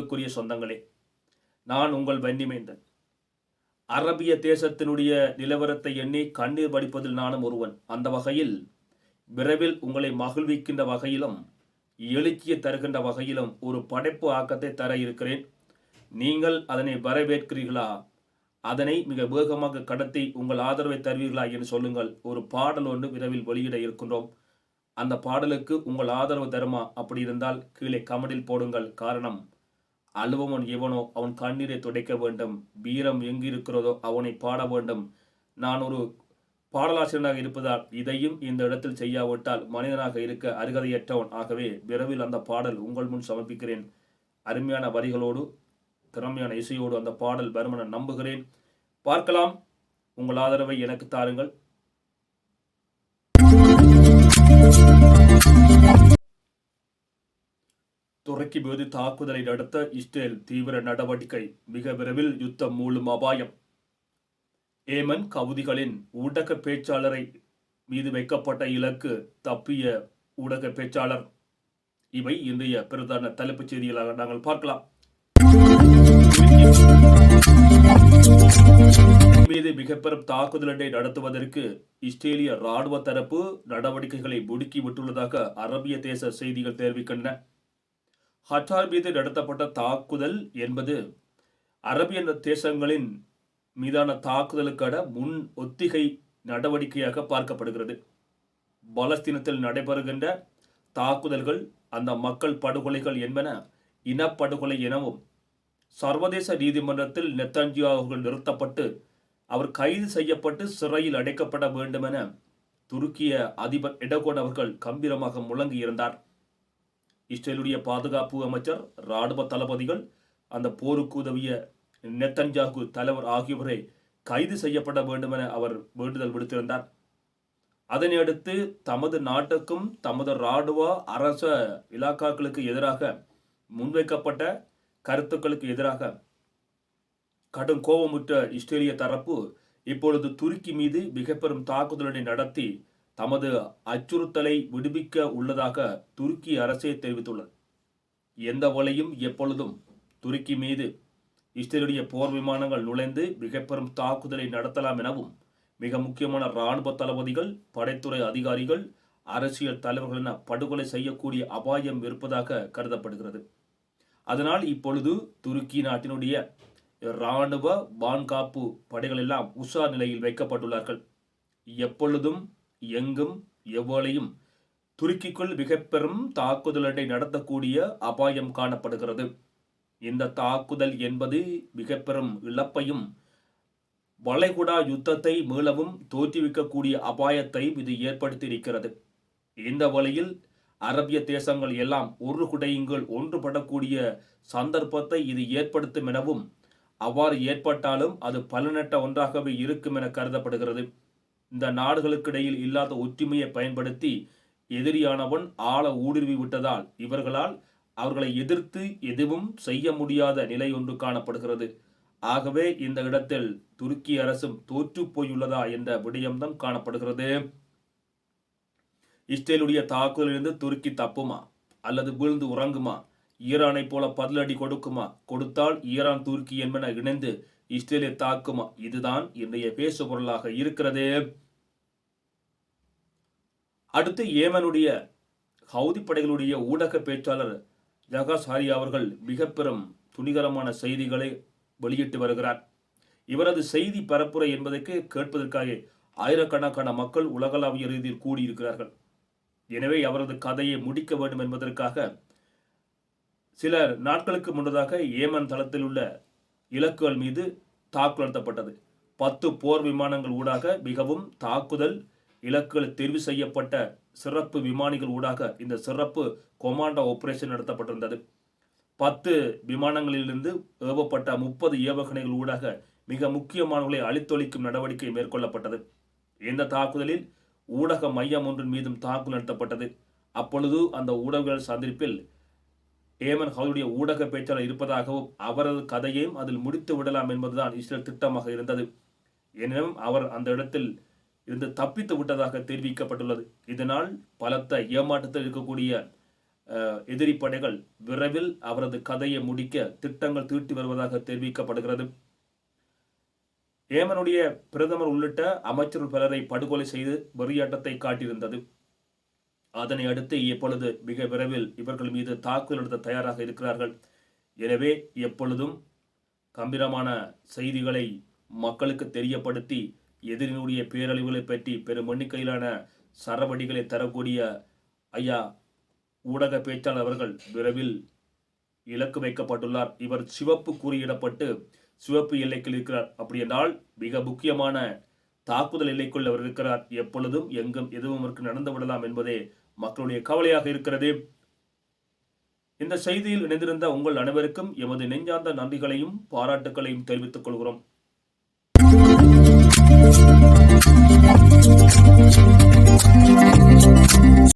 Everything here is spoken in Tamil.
அன்புக்குரிய சொந்தங்களே நான் உங்கள் வன்னிமைந்தன். அரபிய தேசத்தினுடைய நிலவரத்தை எண்ணி கண்ணீர் வடிப்பதில் நானும் ஒருவன். அந்த வகையில் விரைவில் உங்களை மகிழ்விக்கின்ற வகையிலும் எழுச்சியை தருகின்ற வகையிலும் ஒரு படைப்பு ஆக்கத்தை தர இருக்கிறேன். நீங்கள் அதனை வரவேற்கிறீர்களா? அதனை மிக வேகமாக கடத்தி உங்கள் ஆதரவை தருவீர்களா என்று சொல்லுங்கள். ஒரு பாடல் ஒன்று விரைவில் வெளியிட இருக்கின்றோம். அந்த பாடலுக்கு உங்கள் ஆதரவு தருமா? அப்படி இருந்தால் கீழே கமெண்டில் போடுங்கள். காரணம் அழுபவன் எவனோ அவன் கண்ணீரை துடைக்க வேண்டும். வீரம் எங்கு இருக்கிறதோ அவனை பாட வேண்டும். நான் ஒரு பாடலாசிரியனாக இருப்பதால் இதையும் இந்த இடத்தில் செய்யாவிட்டால் மனிதனாக இருக்க அருகதையற்றவன். ஆகவே விரைவில் அந்த பாடல் உங்கள் முன் சமர்ப்பிக்கிறேன். அருமையான வரிகளோடு திறமையான இசையோடு அந்த பாடல் வரும் என நம்புகிறேன். பார்க்கலாம். உங்கள் ஆதரவை எனக்கு தாருங்கள். துருக்கி மீது தாக்குதலை நடத்த இஸ்ரேல் தீவிர நடவடிக்கை மிக விரைவில் யுத்தம் மூலம் அபாயம். ஏமன் கவுதிகளின் ஊடக பேச்சாளரை மீது வைக்கப்பட்ட இலக்கு தப்பிய ஊடக பேச்சாளர். இவை இன்றைய பிரதான தலைப்புச் செய்திகளாக நாங்கள் பார்க்கலாம். மீது மிகப்பெரும் தாக்குதலை நடத்துவதற்கு இஸ்ரேலிய ராணுவ தரப்பு நடவடிக்கைகளை முடுக்கிவிட்டுள்ளதாக அரபிய தேச செய்திகள் தெரிவிக்கின்றன. ஹட்டார் மீது நடத்தப்பட்ட தாக்குதல் என்பது அரபிய தேசங்களின் மீதான தாக்குதலுக்கான முன் ஒத்திகை நடவடிக்கையாக பார்க்கப்படுகிறது. பலஸ்தீனத்தில் நடைபெறுகின்ற தாக்குதல்கள் அந்த மக்கள் படுகொலைகள் என்பன இனப்படுகொலை எனவும் சர்வதேச நீதிமன்றத்தில் நெத்தன்ஜியாவுகள் நிறுத்தப்பட்டு அவர் கைது செய்யப்பட்டு சிறையில் அடைக்கப்பட வேண்டுமென துருக்கிய அதிபர் எடகோன் அவர்கள் கம்பீரமாக முழங்கியிருந்தார். இஸ்ரேலுடைய பாதுகாப்பு அமைச்சர் இராணுவ தளபதிகள் அந்த போருக்கு உதவிய நெத்தன்ஜாகு தலைவர் ஆகியோரை கைது செய்யப்பட வேண்டும் என அவர் வேண்டுதல் விடுத்திருந்தார். அதனையடுத்து தமது நாட்டுக்கும் தமது ராணுவ அரச இலாக்காக்களுக்கு எதிராக முன்வைக்கப்பட்ட கருத்துக்களுக்கு எதிராக கடும் கோபமுற்ற இஸ்ரேலிய தரப்பு இப்பொழுது துருக்கி மீது மிக பெரும் தாக்குதலை நடத்தி தமது அச்சுறுத்தலை விடுவிக்க உள்ளதாக துருக்கி அரசே தெரிவித்துள்ளது. எந்த வழியும் எப்பொழுதும் துருக்கி மீது இஸ்ரேலுடைய போர் விமானங்கள் நுழைந்து மிக பெரும் தாக்குதலை நடத்தலாம் எனவும் மிக முக்கியமான இராணுவ தளபதிகள் படைத்துறை அதிகாரிகள் அரசியல் தலைவர்கள் என படுகொலை செய்யக்கூடிய அபாயம் இருப்பதாக கருதப்படுகிறது. அதனால் இப்பொழுது துருக்கி நாட்டினுடைய இராணுவ பான்காப்பு படைகள் எல்லாம் உஷார் நிலையில் வைக்கப்பட்டுள்ளார்கள். எப்பொழுதும் எங்கும் எவ்வளையும் துருக்கிக்குள் மிக பெரும் தாக்குதலை நடத்தக்கூடிய அபாயம் காணப்படுகிறது. இந்த தாக்குதல் என்பது மிக பெரும் இழப்பையும் வளைகுடா யுத்தத்தை மீளவும் தோற்றுவிக்கக்கூடிய அபாயத்தை இது ஏற்படுத்தியிருக்கிறது. இந்த வழியில் அரபிய தேசங்கள் எல்லாம் ஒரு குடையுங்கள் ஒன்றுபடக்கூடிய சந்தர்ப்பத்தை இது ஏற்படுத்தும் எனவும் அவ்வாறு ஏற்பட்டாலும் அது பலனற்ற ஒன்றாகவே இருக்கும் என கருதப்படுகிறது. இந்த நாடுகளுக்கிடையில் இல்லாத ஒற்றுமையை பயன்படுத்தி எதிரியானவன் ஆழ ஊடுருவி விட்டதால் இவர்களால் அவர்களை எதிர்த்து எதுவும் செய்ய முடியாத நிலை ஒன்று காணப்படுகிறது. ஆகவே இந்த இடத்தில் துருக்கி அரசும் தோற்று போயுள்ளதா என்ற விடயம்தான் காணப்படுகிறது. இஸ்ரேலுடைய தாக்குதலிலிருந்து துருக்கி தப்புமா? அல்லது வீழ்ந்து உறங்குமா? ஈரானை போல பதிலடி கொடுக்குமா? கொடுத்தால் ஈரான் துருக்கி என்பன இணைந்து இஸ்ரேலை தாக்குமா இதுதான். இன்றைய பேசு பொருளாக இருக்கிறது. அடுத்து ஏமனுடைய ஹவுதி படைகளுடைய ஊடக பேச்சாளர் ஜகாசாரி அவர்கள் மிக பெரும் துணிகரமான செய்திகளை வெளியிட்டு வருகிறார். இவரது செய்தி பரப்புரை என்பதற்கு கேட்பதற்காக ஆயிரக்கணக்கான மக்கள் உலகளாவிய ரீதியில் கூடியிருக்கிறார்கள். எனவே அவரது கதையை முடிக்க வேண்டும் என்பதற்காக சில நாட்களுக்கு முன்னதாக ஏமன் தளத்தில் உள்ள இலக்குகள் மீது தாக்குதல் நடத்தப்பட்டது. பத்து போர் விமானங்கள் ஊடாக மிகவும் தாக்குதல் இலக்குகள் தெரிவு செய்யப்பட்ட சிறப்பு விமானிகள் ஊடாக இந்த சிறப்பு கொமாண்டோ ஆபரேஷன் நடத்தப்பட்டிருந்தது. பத்து விமானங்களிலிருந்து ஏவப்பட்ட முப்பது ஏவுகணைகள் ஊடாக மிக முக்கியமானவர்களை அழித்தொழிக்கும் நடவடிக்கை மேற்கொள்ளப்பட்டது. இந்த தாக்குதலில் ஊடக மையம் ஒன்றின் மீதும் தாக்குதல் நடத்தப்பட்டது. அப்பொழுது அந்த ஊடகங்கள் சந்திப்பில் ஏமன் ஹவுடைய ஊடக பேச்சாளர் இருப்பதாகவும் அவரது கதையையும் அதில் முடித்து விடலாம் என்பதுதான் இஸ்ரேல் திட்டமாக இருந்தது. எனினும் அவர் அந்த இடத்தில் இருந்து தப்பித்து விட்டதாக தெரிவிக்கப்பட்டுள்ளது. இதனால் பலத்த ஏமாற்றத்தில் இருக்கக்கூடிய எதிரி படைகள் விரைவில் அவரது கதையை முடிக்க திட்டங்கள் தீட்டி வருவதாக தெரிவிக்கப்படுகிறது. ஏமனுடைய பிரதமர் உள்ளிட்ட அமைச்சர்கள் பலரை படுகொலை செய்து வெறியாட்டத்தை காட்டியிருந்தது. அதனை அடுத்து இப்பொழுது மிக விரைவில் இவர்கள் மீது தாக்குதல் நடத்த தயாராக இருக்கிறார்கள். எனவே எப்பொழுதும் கம்பீரமான செய்திகளை மக்களுக்கு தெரியப்படுத்தி எதிரினுடைய பேரழிவுகளை பற்றி பெரும் எண்ணிக்கையிலான சரவடிகளை தரக்கூடிய ஐயா ஊடக பேச்சாளர் அவர்கள் விரைவில் இலக்கு வைக்கப்பட்டுள்ளார். இவர் சிவப்பு குறியிடப்பட்டு சிவப்பு எல்லைக்குள் இருக்கிறார். அப்படி என்றால் மிக முக்கியமான தாக்குதல் எல்லைக்குள் அவர் இருக்கிறார். எப்பொழுதும் எங்கும் எதுவும் அவருக்கு நடந்து விடலாம் என்பதே மக்களுடைய கவலையாக இருக்கிறது. இந்த செய்தியில் இணைந்திருந்த உங்கள் அனைவருக்கும் எமது நெஞ்சார்ந்த நன்றிகளையும் பாராட்டுகளையும் தெரிவித்துக் கொள்கிறோம்.